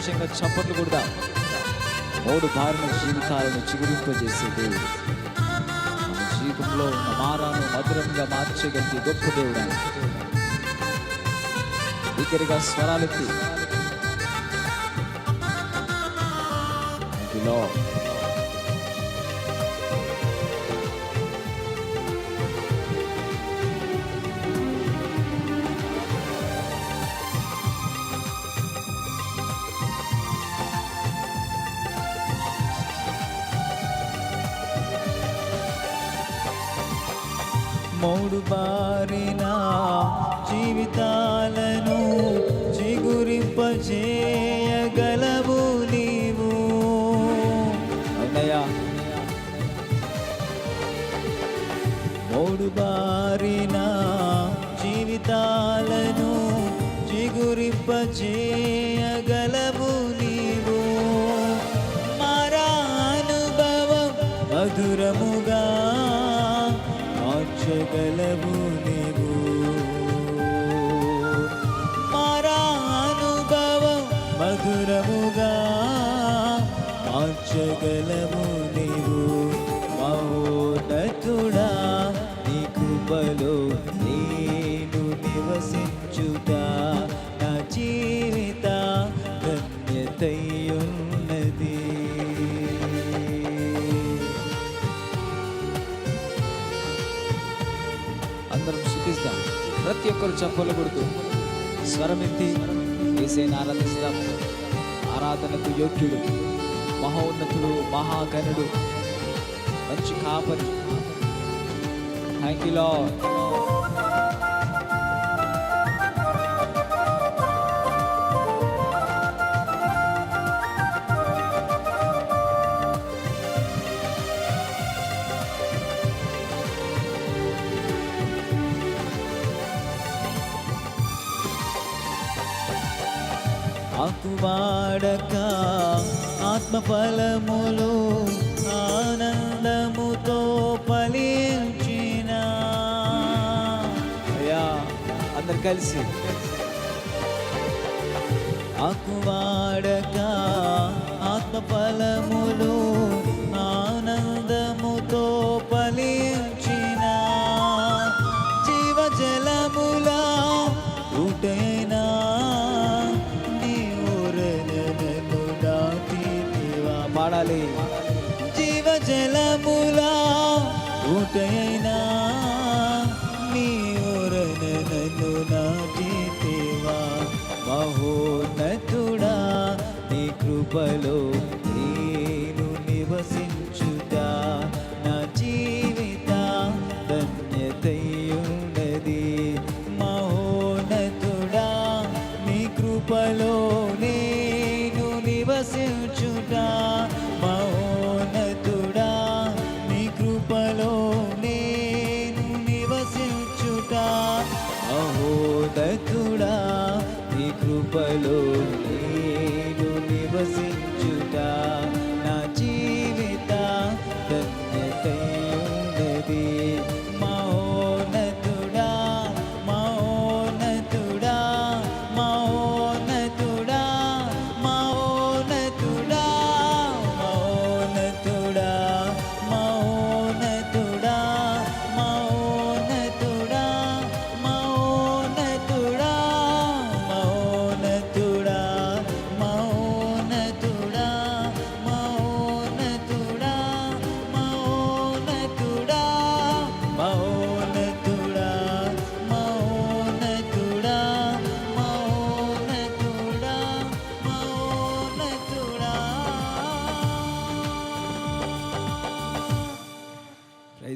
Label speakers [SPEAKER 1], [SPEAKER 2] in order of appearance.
[SPEAKER 1] సంతోషంగా చప్పట్లు కొడదాం. మూడు భారణ జీవితాలను చిగురింపజేసే దేవుడు. మన జీవితంలో ఉన్న మారాను మధురంగా మార్చగలిగే గొప్ప దేవుడు దగ్గరగా స్వరాలెత్తి. Thank Lord. మూడు బారిన జీవితాలను చిగురింపజేయగలవు నీవు. అవునయ్యా. మూడు బారిన జీవితాలను చిగురింపజే చేయగలవు నీవు. మారానుభవం మధురముగా మార్చగలవు నీవు. మహోదతుడా నీ కృపలో అందరం శుద్ధిస్తాం. ప్రతి ఒక్కరు చప్పలు కొడుతూ స్వరమెత్తి వేసేని ఆరాధిస్తాం ఆరాధనకు యోగ్యుడు మహోన్నతుడు మహాగణుడు మంచి కాపరి. థ్యాంక్ యూ లార్డ్ ఆకువాడక ఆత్మఫలములు ఆనందముతో ఫలించిన. అయ్యా అందరు కలిసి. ఆకువాడక ఆత్మఫలములు ఆనందముతో ఫలించిన. జీవజలములా ఊటైనా మారాలి పాడాలి జీవజలములా ఊటైనా నీ ఊరన నన్ను నాటితేవా. మహోన్నతుడా నీ కృపలో నేను నివసించుట నా జీవిత ధన్యతయున్నది మహోన్నతుడా నీ కృపలో నేను నివసించు మహోన్నతుడా నీ కృపలో నేను నివసి